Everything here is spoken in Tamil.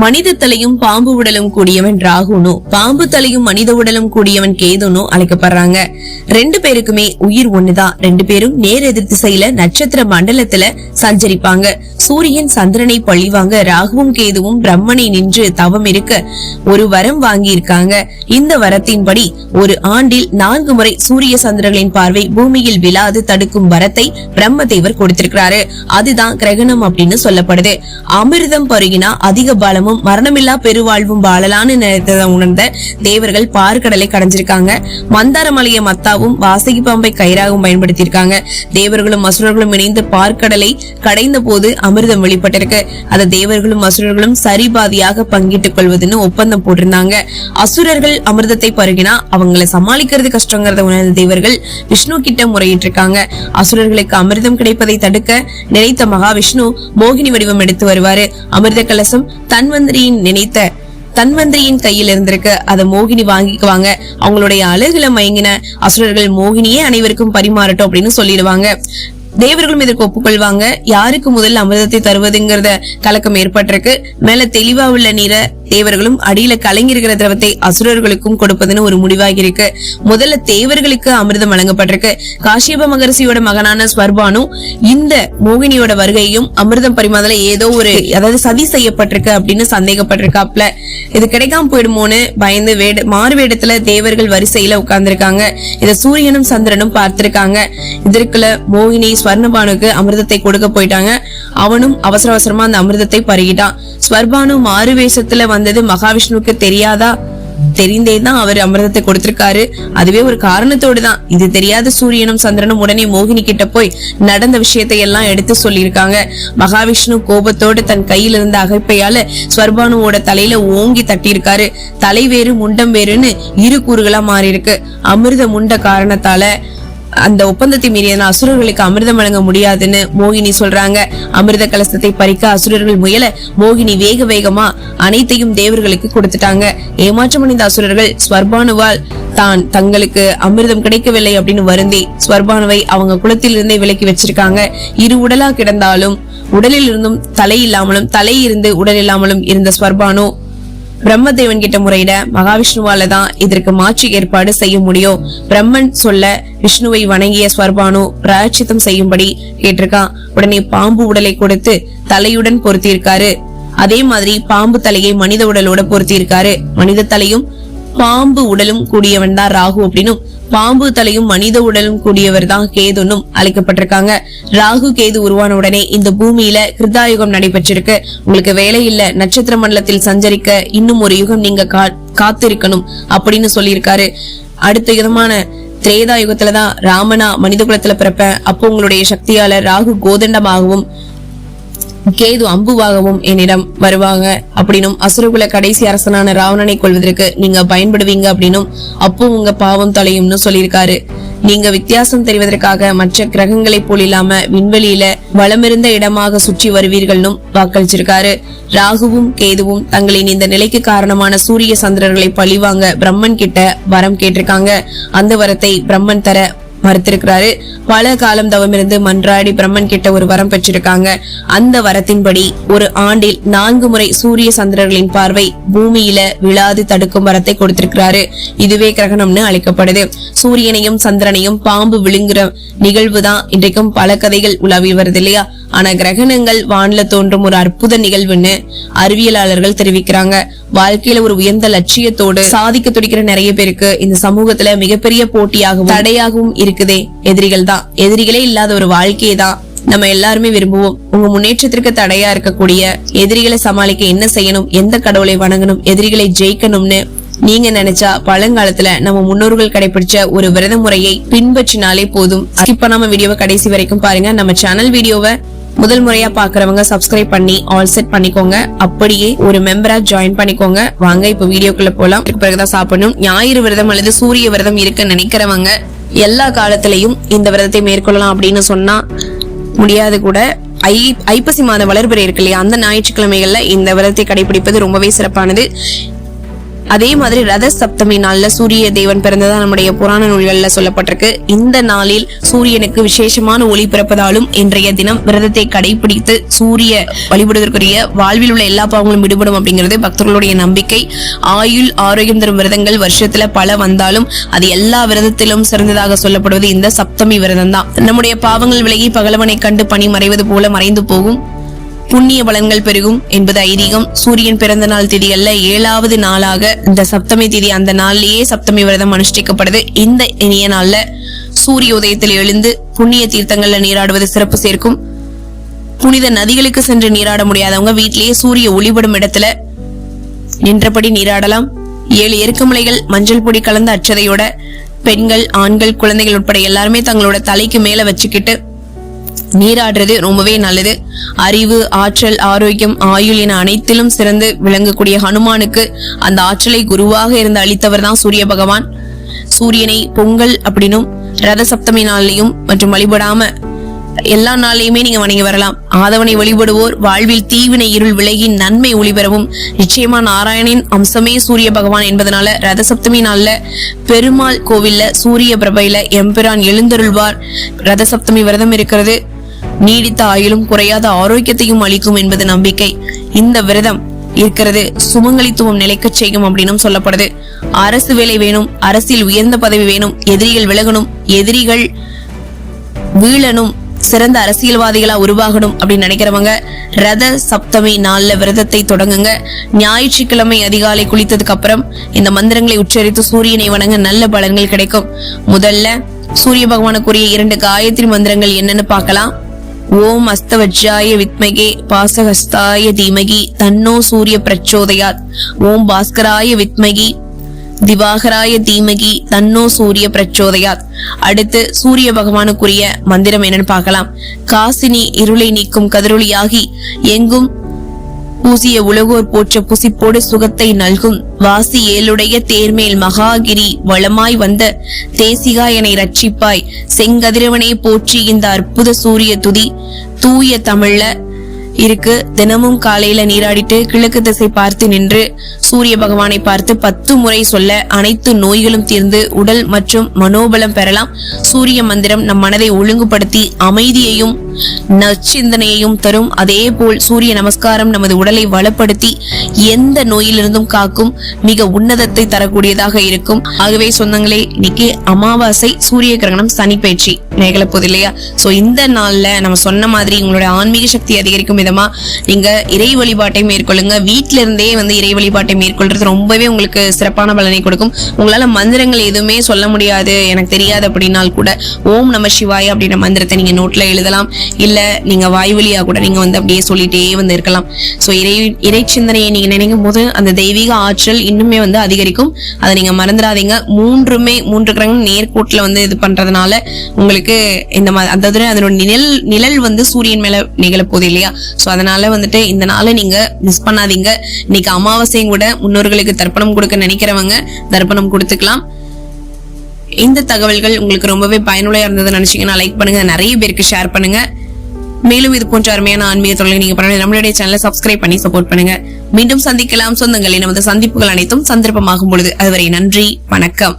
மனித தலையும் பாம்பு உடலும் கூடியவன் ராகுனு பாம்பு தலையும் மனித உடலும் கூடியவன் கேதுனு அழைக்கப்படுறாங்க. ரெண்டு பேருக்குமே உயிர் ஒண்ணுதான் ரெண்டு பேரும் நேர் எதிர் திசையில நட்சத்திர மண்டலத்துல சஞ்சரிப்பாங்க. சூரியன் சந்திரனை பழிவாங்க ராகுவும் கேதுவும் பிரம்மனை நின்று தவம் இருக்க ஒரு வரம் வாங்கி இருக்காங்க இந்த வரத்தின்படி ஒரு ஆண்டில் நான்கு முறை சூரிய சந்திரர்களின் பார்வை பூமியில் விழாது தடுக்கும் வரத்தை பிரம்மதேவர் கொடுத்திருக்கிறாரு. அதுதான் கிரகணம் அப்படின்னு சொல்லப்படுது. அமிர்தம் பருகினா அதிக பலமும் மரணமில்லா பெருவாழ்வும் வாழலான்னு நினைத்ததை உணர்ந்த தேவர்கள் பார்க்கடலை கடைஞ்சிருக்காங்க. மந்தார மலையை மத்தாவும் வாசகி பாம்பை கயிறாகவும் பயன்படுத்தியிருக்காங்க. தேவர்களும் அசுரர்களும் இணைந்து பார்க்கடலை கடைந்த போது அமிர்தம் வெளிப்பட்டிருக்கு. அதை தேவர்களும் அசுரர்களும் சரிபாதியாக பங்கிட்டுக் கொள்வதுன்னு ஒப்பந்தம் போட்டிருந்தாங்க. அசுரர்கள் அமிர்தத்தை பருகினா அவங்களை சமாளிக்கிறது கஷ்டங்கிறத உணர்ந்த தேவர்கள் விஷ்ணு கிட்ட முறையிட்டு இருக்காங்க அசுரர்களுக்கு அமிர்தம் கிடைப்பதை தடுக்க நினைத்த மகாவிஷ்ணு மோகினி வடிவம் எடுத்து வருவாரு. அமிர்த கலசம் தன்வந்திரியின் நினைத்த தன்வந்திரியின் கையில் இருந்திருக்கு அதை மோகினி வாங்கிக்குவாங்க. அவங்களுடைய அழகுல மயங்கின அசுரர்கள் மோகினியே அனைவருக்கும் பரிமாறட்டும் அப்படின்னு சொல்லிடுவாங்க. தேவர்களும் இதற்கு ஒப்புக்கொள்வாங்க. யாருக்கு முதல் அமிர்தத்தை தருவதுங்கிறத கலக்கம் ஏற்பட்டிருக்கு. மேல தெளிவா உள்ள நீரை தேவர்களும் அடியில கலங்கிருக்கிற திரவத்தை அசுரர்களுக்கும் கொடுப்பதுன்னு ஒரு முடிவாகி இருக்கு முதல்ல தேவர்களுக்கு அமிர்தம் வழங்கப்பட்டிருக்கு. காஷ்யப மகரிசியோட மகனான ஸ்வர்பானும் இந்த மோகினியோட வருகையும் அமிர்தம் பரிமாதல ஏதோ ஒரு அதாவது சதி செய்யப்பட்டிருக்கு அப்படின்னு சந்தேகப்பட்டிருக்காப்ல. இது கிடைக்காம போயிடுமோன்னு பயந்து வேட மாறு வேடத்துல தேவர்கள் வரிசையில உட்கார்ந்துருக்காங்க. இத சூரியனும் சந்திரனும் பார்த்திருக்காங்க. இதற்குள்ள மோகினி ஸ்வர்ணபானுக்கு அமிர்தத்தை கொடுக்க போயிட்டாங்க. அவனும் அவசர அவசரமா அந்த அமிர்தத்தை பருகிட்டான். ஸ்வர்பானு மாறு வேஷத்துல வந்தது. மகாவிஷ்ணுவுக்கு தெரியாதா? தெரிந்தே தான் அவர் அமிர்தத்தை கொடுத்திருக்காரு. அதுவே ஒரு காரணத்தோடு தான். இது தெரியாத சூரியனும் சந்திரனும் உடனே மோகினி கிட்ட போய் நடந்த விஷயத்தை எல்லாம் எடுத்து சொல்லியிருக்காங்க. மகாவிஷ்ணு கோபத்தோடு தன் கையில் இருந்த அகைப்பையால ஸ்வர்பானுவோட தலையில ஓங்கி தட்டியிருக்காரு. தலை வேறு முண்டம் வேறுன்னு இரு கூறுகளா மாறி இருக்கு அமிர்த முண்ட காரணத்தால அந்த ஒப்பந்தத்தை மீறியன அசுரர்களுக்கு அமிர்தம் வழங்க முடியாதுன்னு மோகினி சொல்றாங்க. அமிர்த கலசத்தை பறிக்க அசுரர்கள் முயல மோகினி வேக வேகமா அனைத்தையும் தேவர்களுக்கு கொடுத்துட்டாங்க. ஏமாற்றமடைந்த அசுரர்கள் ஸ்வர்பானுவால் தான் தங்களுக்கு அமிர்தம் கிடைக்கவில்லை அப்படின்னு வருந்தி ஸ்வர்பானுவை அவங்க குளத்திலிருந்தே விலக்கி வச்சிருக்காங்க. இரு உடலா கிடந்தாலும் உடலில் இருந்தும் தலை இல்லாமலும் தலை இருந்து உடல் இல்லாமலும் இருந்த ஸ்வர்பானு பிரம்மதேவன் கிட்ட முறையிட மகாவிஷ்ணுவால தான் இதற்கு மாற்று ஏற்பாடு செய்ய முடியும். பிரம்மன் சொல்ல விஷ்ணுவை வணங்கிய ஸ்வர்பானு பிராயச்சித்தம் செய்யும்படி கேட்டிருக்கான். உடனே பாம்பு உடலை கொடுத்து தலையுடன் பொருத்தியிருக்காரு. அதே மாதிரி பாம்பு தலையை மனித உடலோட பொருத்தியிருக்காரு. மனித தலையும் பாம்பு உடலும் கூடியவன் தான் ராகு அப்படின்னும் பாம்பு தலையும் மனித உடலும் கூடியவர் தான் கேதுன்னும் அழைக்கப்பட்டிருக்காங்க. ராகு கேது உருவான உடனே இந்த பூமியில கிருதாயுகம் நடைபெற்றிருக்கு. உங்களுக்கு வேலை இல்ல நட்சத்திர மண்டலத்தில் சஞ்சரிக்க இன்னும் ஒரு யுகம் நீங்க கா- காத்திருக்கணும் அப்படின்னு சொல்லியிருக்காரு. அடுத்த விதமான திரேதா யுகத்துலதான் ராமனா மனித குலத்துல பிறப்பேன் அப்போ உங்களுடைய சக்தியால ராகு கோதண்டமாகவும் கேது அம்புவாகவும் என்னிடம் வருவாங்க. அப்படின்னும் அசுரகுல கடைசி அரசனான ராவணனை கொள்வதற்கு நீங்க பயன்படுவீங்க அப்படின்னும் அப்போ உங்க பாவம் தொலையும்னு சொல்லியிருக்காரு. நீங்க வித்தியாசம் தெரிவதற்காக மற்ற கிரகங்களைப் போல் இல்லாம விண்வெளியில வளமிருந்த இடமாக சுற்றி வருவீர்கள்னும் வாக்களிச்சிருக்காரு. ராகுவும் கேதுவும் தங்களின் இந்த நிலைக்கு காரணமான சூரிய சந்திரர்களை பழிவாங்க பிரம்மன் கிட்ட வரம் கேட்டிருக்காங்க. அந்த வரத்தை பிரம்மன் தர மறுத்திருக்கிறாரு. பல காலம் தவமிருந்து மன்றாடி பிரம்மன் கிட்ட ஒரு வரம் பெற்றிருக்காங்க. அந்த வரத்தின்படி ஒரு ஆண்டில் நான்கு முறை சூரிய சந்திரர்களின் பார்வை பூமியில விழாது தடுக்கும் வரத்தை கொடுத்திருக்கிறாரு. இதுவே கிரகணம்னு அழைக்கப்படுது. சூரியனையும் சந்திரனையும் பாம்பு விழுங்குற நிகழ்வு தான் இன்றைக்கும் பல கதைகள் உலாவி வருது இல்லையா? ஆனா கிரகணங்கள் வானில தோன்றும் ஒரு அற்புத நிகழ்வுன்னு அறிவியலாளர்கள் தெரிவிக்கிறாங்க. வாழ்க்கையில ஒரு உயர்ந்த லட்சியத்தோடு சாதிக்க துடிக்கிற நிறைய பேருக்கு இந்த சமூகத்துல மிகப்பெரிய போட்டியாகவும் தடையாகவும் இருக்குதே. எதிரிகள் தான். எதிரிகளே இல்லாத ஒரு வாழ்க்கையை தான் நம்ம எல்லாருமே விரும்புவோம். உங்க முன்னேற்றத்திற்கு தடையா இருக்கக்கூடிய எதிரிகளை சமாளிக்க என்ன செய்யணும்? எந்த கடவுளை வணங்கணும்? எதிரிகளை ஜெயிக்கணும்னு நீங்க நினைச்சா பழங்காலத்துல நம்ம முன்னோர்கள் கடைபிடிச்ச ஒரு விரத முறையை பின்பற்றினாலே போதும். ஸ்கிப் பண்ணாம வீடியோவை கடைசி வரைக்கும் பாருங்க. நம்ம சேனல் வீடியோவை முதல் முறையா பாக்குறவங்க சப்ஸ்கிரைப் பண்ணி ஆல் செட் பண்ணிக்கோங்க. அப்படியே ஒரு மெம்பரா ஜாயின் பண்ணிக்கோங்க. வாங்க இப்ப வீடியோக்குள்ள போலாம். இதுக்கு பிறகுதான் சாப்பிடணும். ஞாயிறு விரதம் அல்லது சூரிய விரதம் இருக்க நினைக்கிறவங்க எல்லா காலத்திலையும் இந்த விரதத்தை மேற்கொள்ளலாம் அப்படின்னு சொன்னா முடியாது கூட. ஐ ஐப்பசி மாத வளர்பிறை இருக்கு இல்லையா? அந்த ஞாயிற்றுக்கிழமைகள்ல இந்த விரதத்தை கடைபிடிப்பது ரொம்பவே சிறப்பானது. அதே மாதிரி ரத சப்தமி நாள்ல சூரிய தேவன் பிறந்ததா நம்முடைய புராண நூல்கள்ல சொல்லப்பட்டிருக்கு. இந்த நாளில் சூரியனுக்கு விசேஷமான ஒளி பிறப்பதாலும் இன்றைய தினம் விரதத்தை கடைபிடித்து சூரிய வழிபடுவதற்குரிய வாழ்வில் உள்ள எல்லா பாவங்களும் விடுபடும் அப்படிங்கிறது பக்தர்களுடைய நம்பிக்கை. ஆயுள் ஆரோக்கியம் தரும் விரதங்கள் வருஷத்துல பல வந்தாலும் அது எல்லா விரதத்திலும் சிறந்ததாக சொல்லப்படுவது இந்த சப்தமி விரதம் தான் நம்முடைய பாவங்கள் விலகி பகலவனை கண்டு பணி மறைவது போல மறைந்து போகும். புண்ணிய பலன்கள் பெருகும் என்பது ஐதீகம். சூரியன் பிறந்த நாள் திதி அல்ல ஏழாவது நாளாக இந்த சப்தமி திதி அந்த நாளிலேயே சப்தமி விரதம் அனுஷ்டிக்கப்படுது. இந்த இனிய நாள்ல சூரிய உதயத்தில் எழுந்து புண்ணிய தீர்த்தங்கள்ல நீராடுவது சிறப்பு சேர்க்கும். புனித நதிகளுக்கு சென்று நீராட முடியாதவங்க வீட்டிலேயே சூரிய ஒளிபடும் இடத்துல நின்றபடி நீராடலாம். ஏழு எருக்கமலைகள் மஞ்சள் பொடி கலந்த அச்சதையோட பெண்கள் ஆண்கள் குழந்தைகள் உட்பட எல்லாருமே தங்களோட தலைக்கு மேல வச்சுக்கிட்டு நீராடுறது ரொம்பவே நல்லது. அறிவு ஆற்றல் ஆரோக்கியம் ஆயுள் என அனைத்திலும் சிறந்து விளங்கக்கூடிய ஹனுமானுக்கு அந்த ஆற்றலை குருவாக இருந்து அளித்தவர் தான் சூரிய பகவான். சூரியனை பொங்கல் அப்படின்னும் ரத சப்தமி நாள்லையும் மற்றும் வழிபடாம எல்லா நாளையுமே நீங்க வணங்கி வரலாம். ஆதவனை வழிபடுவோர் வாழ்வில் தீவினை இருள் விலகி நன்மை ஒளிபெறவும் நிச்சயமா நாராயணின் அம்சமே சூரிய பகவான் என்பதனால ரத சப்தமி நாள்ல பெருமாள் கோவில்ல சூரிய பிரபையில எம்பிரான் எழுந்தருள்வார். ரத சப்தமி விரதம் இருக்கிறது. நீடித்த ஆயுளும் குறையாத ஆரோக்கியத்தையும் அளிக்கும் என்பது நம்பிக்கை. இந்த விரதம் இருக்கிறது. சுமங்கலித்துவம் நிலைக்கச் செய்யும் அப்படின்னும் சொல்லப்படுது. அரசு வேலை வேணும் அரசியல் உயர்ந்த பதவி வேணும் எதிரிகள் விலகணும் எதிரிகள் வீழணும் சிறந்த அரசியல்வாதிகளா உருவாகணும் அப்படின்னு நினைக்கிறவங்க ரத சப்தமி நாள்ல விரதத்தை தொடங்குங்க. ஞாயிற்றுக்கிழமை அதிகாலை குளித்ததுக்கு அப்புறம் இந்த மந்திரங்களை உச்சரித்து சூரியனை வணங்க நல்ல பலன்கள் கிடைக்கும். முதல்ல சூரிய பகவானுக்குரிய இரண்டு காயத்ரி மந்திரங்கள் என்னன்னு பார்க்கலாம். ஓம் அஸ்தவஜ்ஜாய வித்மகே பாசஹஸ்தாய தீமகி தன்னோ சூரிய பிரச்சோதயாத். ஓம் பாஸ்கராய வித்மகி திவாகராய தீமகி தன்னோ சூரிய பிரச்சோதயாத். அடுத்து சூரிய பகவானுக்குரிய மந்திரம் என்னன்னு பார்க்கலாம். காசினி இருளை நீக்கும் கதிரொலியாகி எங்கும் பூசிய உலகோர் போற்ற புசிப்போடு சுகத்தை நல்கும். வாசி ஏழுடைய தேர்மேல் மகாகிரி வளமாய் வந்த தேசிகா என ரட்சிப்பாய் செங்கதிரவனை போற்றி இந்த அற்புத சூரிய துதி. தூய தமிழ்ல இருக்கு. தினமும் காலையில நீராடிட்டு கிழக்கு திசை பார்த்து நின்று சூரிய பகவானை பார்த்து பத்து முறை சொல்ல அனைத்து நோய்களும் தீர்ந்து உடல் மற்றும் மனோபலம் பெறலாம். சூரிய மந்திரம் நம் மனதை ஒழுங்குபடுத்தி அமைதியையும் நச்சிந்தனையையும் தரும். அதே போல் சூரிய நமஸ்காரம் நமது உடலை வளப்படுத்தி எந்த நோயிலிருந்தும் காக்கும் மிக உன்னதத்தை தரக்கூடியதாக இருக்கும். ஆகவே சொந்தங்களே இன்னைக்கு அமாவாசை சூரிய கிரகணம் சனி பயிற்சி நிகழப்போகுது இல்லையா? ஸோ இந்த நாளில் நம்ம சொன்ன மாதிரி உங்களுடைய ஆன்மீக சக்தி அதிகரிக்கும் விதமாக நீங்கள் இறை வழிபாட்டை மேற்கொள்ளுங்க. வீட்ல இருந்தே வந்து இறை வழிபாட்டை மேற்கொள்றது ரொம்பவே உங்களுக்கு சிறப்பான பலனை கொடுக்கும். உங்களால் மந்திரங்கள் எதுவுமே சொல்ல முடியாது எனக்கு தெரியாது அப்படின்னால் கூட ஓம் நம சிவாய் அப்படின்ற மந்திரத்தை நீங்கள் நோட்டில் எழுதலாம். இல்லை நீங்கள் வாய்வழியாக கூட நீங்கள் வந்து அப்படியே சொல்லிட்டே வந்து இருக்கலாம். ஸோ இறை இறை சிந்தனையை நீங்கள் நினைக்கும் போது அந்த தெய்வீக ஆற்றல் இன்னுமே வந்து அதிகரிக்கும். அதை நீங்கள் மறந்துடாதீங்க. மூன்றுமே மூன்று கிரகம் நேர்கோட்டில் வந்து இது பண்ணுறதுனால உங்களுக்கு இந்த மாதிரி அதாவது அதனோட நிழல் நிழல் வந்து சூரியன் மேல நிகழப்போகுது இல்லையா? ஸோ அதனால வந்துட்டு இந்த நாளை நீங்க மிஸ் பண்ணாதீங்க. இன்னைக்கு அமாவாசையும் கூட முன்னோர்களுக்கு தர்ப்பணம் கொடுக்க நினைக்கிறவங்க தர்ப்பணம் கொடுத்துக்கலாம். இந்த தகவல்கள் உங்களுக்கு ரொம்பவே பயனுள்ள இருந்தது நினைச்சீங்கன்னா லைக் பண்ணுங்க. நிறைய பேருக்கு ஷேர் பண்ணுங்க. மேலும் இது போன்ற அருமையான ஆன்மீக தொழில் நீங்க பண்ண நம்மளுடைய சேனலை சப்ஸ்கிரைப் பண்ணி சப்போர்ட் பண்ணுங்க. மீண்டும் சந்திக்கலாம். சொந்தங்களே நமது சந்திப்புகள் அனைத்தும் சந்தர்ப்பமாகும் பொழுது. அதுவரை நன்றி. வணக்கம்.